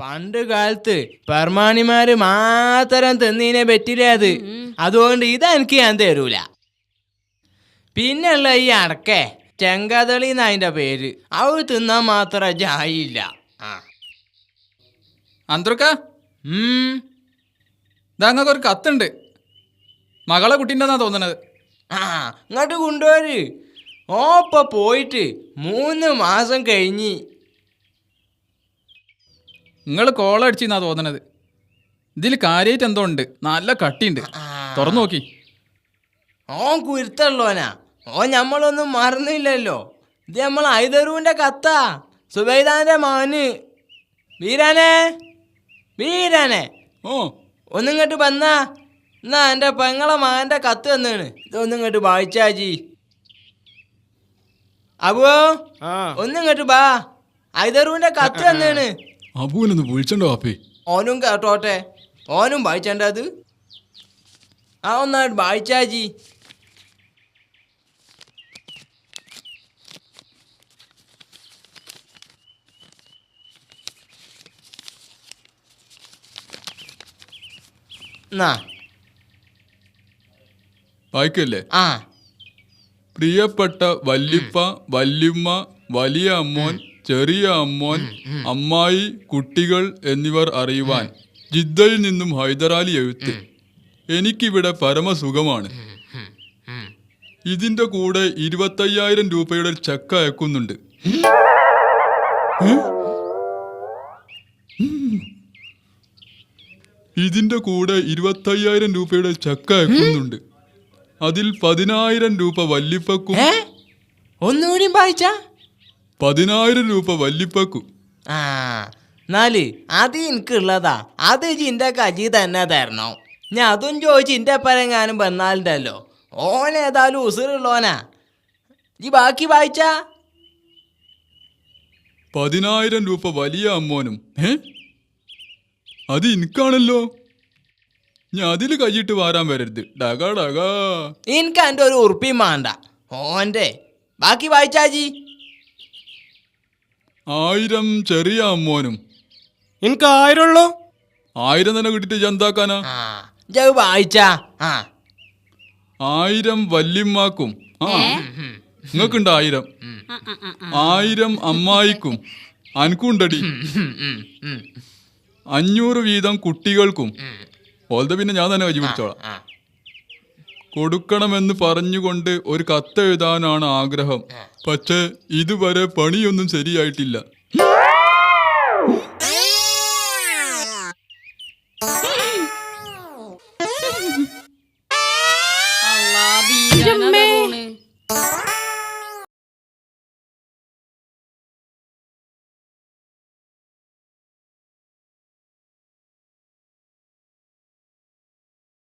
പണ്ട് കാലത്ത് പെർമാണിമാര് മാത്രം തിന്നീനെ പറ്റില്ല അത്? അതുകൊണ്ട് ഇതെനിക്ക് ഞാൻ തരൂല. പിന്നെയുള്ള ഈ അടക്കേ ചെങ്കതളി എന്നതിന്റെ പേര്. അവ തിന്നാൻ മാത്രം ജായില്ല ആ. അന്തർക്ക ഒരു കത്തുണ്ട്. മകളെ കുട്ടീന്റെന്നാ തോന്നണത്. ആ ഇങ്ങോട്ട് കൊണ്ടുവര്. ഓ ഇപ്പൊ പോയിട്ട് മൂന്ന് മാസം കഴിഞ്ഞ്. നിങ്ങൾ കോളടിച്ചെന്നാ തോന്നണത്. ഇതിൽ കാര്യമായിട്ട് എന്തോ ഉണ്ട്. നല്ല കട്ടിയുണ്ട്. തുറന്നു നോക്കി. ഓൻ കുരുത്തുള്ളോനാ. ഓ നമ്മളൊന്നും മറന്നില്ലല്ലോ. ഇത് നമ്മൾ ഐതറുവിന്റെ കത്താ. സുബൈദാന്റെ മോന്. വീരാനെ? വീരാനെ? ഓ. ഒന്നിങ്ങോട്ട് വന്നാ. എന്നാ എന്റെ പെങ്ങളെ മകന്റെ കത്ത് തന്നാണ്. ഇതൊന്നിങ്ങോട്ട് വായിച്ചാജി അബോ ഒന്നിങ്ങോട്ട് ബാ. ഐതറുവിന്റെ കത്ത് തന്നാണ് അബുവിനൊന്ന് വിളിച്ചണ്ടോ അപ്പേ ഓനും കേട്ടോട്ടെ. ഓനും വായിച്ചേണ്ടത് ആ ഒന്നായിട്ട് വായിച്ചാജി. വായിക്കല്ലേ ആ. പ്രിയപ്പെട്ട വല്ലിപ്പ വല്യമ്മ വലിയ അമ്മോൻ ചെറിയ അമ്മോൻ അമ്മായി കുട്ടികൾ എന്നിവർ അറിയുവാൻ ജിദ്ദയിൽ നിന്നും ഹൈദരാലി എഴുത്ത്. എനിക്കിവിടെ പരമസുഖമാണ്. ഇതിന്റെ കൂടെ ഇരുപത്തയ്യായിരം രൂപയുടെ ചെക്ക് അയക്കുന്നുണ്ട്. ഇതിന്റെ കൂടെ ഇരുപത്തയ്യായിരം രൂപയുടെ ചെക്ക് അയക്കുന്നുണ്ട്. അതിൽ പതിനായിരം രൂപ വല്ലിപ്പക്കും. ഒന്നുകൂടി വായിച്ച? പതിനായിരം രൂപ വല്ലിപ്പക്കും. ആ എന്നാൽ അത് എനിക്കുള്ളതാ. അത് ഇന്റെ കജി തന്നെ തരണോ. ഞാൻ അതും ചോദിച്ച് ഇന്റെ പരങ്ങാനും വന്നാലുണ്ടല്ലോ. ഓൻ ഏതായാലും ഉസുറുള്ളോനാ ഈ ബാക്കി വായിച്ച? പതിനായിരം രൂപ വലിയ അമ്മോനും ഏ അത് എനിക്കാണല്ലോ. ഞാൻ അതിൽ കൈയിട്ട് വാരാൻ വരരുത്. ഡകാ ഡകാ എനിക്ക് എന്റെ ഒരു ഉറുപ്പിയും വേണ്ട ഓന്റെ. ബാക്കി വായിച്ചാജി. ആയിരം ചെറിയ അമ്മോനും. എനിക്ക് ആയിരം ഉള്ളോ ആയിരം തന്നെ കിട്ടിട്ട് ചന്താക്കാനാ ആ ജവ് വായിച്ചാ. ആ. ആയിരം വല്യമ്മാക്കും. ആ നിങ്ങൾക്കുണ്ട് ആയിരം. ആയിരം അമ്മായിക്കും. അനക്കുണ്ടടി. അഞ്ഞൂറ് വീതം കുട്ടികൾക്കും. ഓൾത് പിന്നെ ഞാൻ തന്നെ കൈ പിടിച്ചോളാം കൊടുക്കണമെന്ന് പറഞ്ഞുകൊണ്ട് ഒരു കത്ത് എഴുതാനാണ് ആഗ്രഹം. പക്ഷേ ഇതുവരെ പണിയൊന്നും ശരിയായിട്ടില്ല. അല്ലാ,